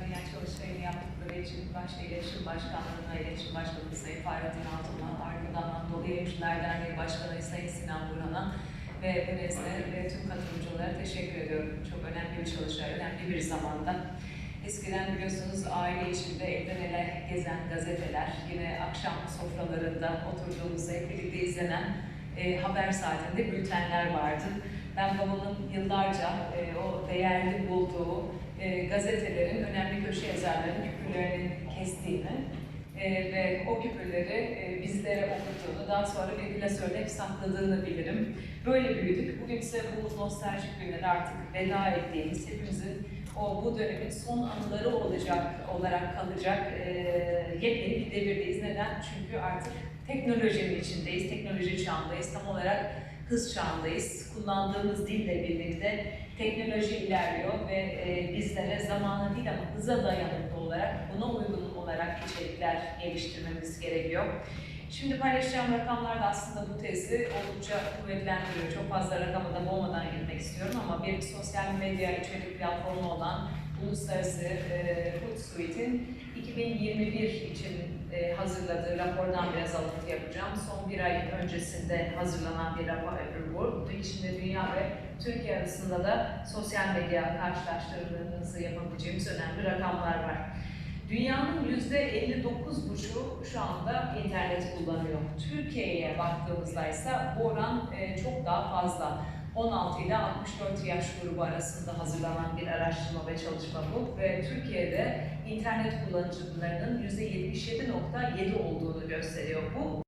dünya çalıştayını yaptıkları için başta iletişim başkanlığına, iletişim başkanı Sayın Fahrettin Altun'a, ardından Anadolu Yayıncılar Derneği Başkanı Sayın Sinan Burhan'a ve bu ve tüm katılımcılara teşekkür ediyorum. Çok önemli bir çalıştay, önemli bir zamanda. Eskiden biliyorsunuz aile içinde elden ele gezen gazeteler, yine akşam sofralarında oturduğumuzda hep birlikte izlenen e, haber saatinde bültenler vardı. Ben babamın yıllarca e, o değerli bulduğu e, gazetelerin önemli köşe yazarlarının küpürlerini kestiğini e, ve o küpürleri e, bizlere okuttuğunu, daha sonra bir klasörde hep sakladığını bilirim. Böyle büyüdük. Bugün ise bu nostaljik günleri artık veda ettiğimiz, hepimizin o bu dönemin son anıları olacak olarak kalacak e, yepyeni bir devirdeyiz. Neden? Çünkü artık teknolojinin içindeyiz, teknoloji çağındayız. Tam olarak hız çağındayız. Kullandığımız dille birlikte teknoloji ilerliyor ve e, bizlere zamana değil ama hıza dayanıklı olarak, buna uygun olarak içerikler geliştirmemiz gerekiyor. Şimdi paylaşacağım rakamlar da aslında bu tezi oldukça kuvvetlendiriyor. Çok fazla rakama da boğmadan girmek istiyorum ama bir sosyal medya içerik platformu olan Uluslararası e, Hootsuite'in 2021 için e, hazırladığı rapordan biraz alıntı yapacağım. Son bir ay öncesinde hazırlanan bir rapor bu. İçinde dünya ve Türkiye arasında da sosyal medya karşılaştırmalarınızı yapabileceğimiz önemli rakamlar var. Dünyanın %59,5'u şu anda internet kullanıyor. Türkiye'ye baktığımızda ise bu oran e, çok daha fazla. 16 ile 64 yaş grubu arasında hazırlanan bir araştırma ve çalışma bu ve Türkiye'de internet kullanıcılarının %77.7 olduğunu gösteriyor. Bu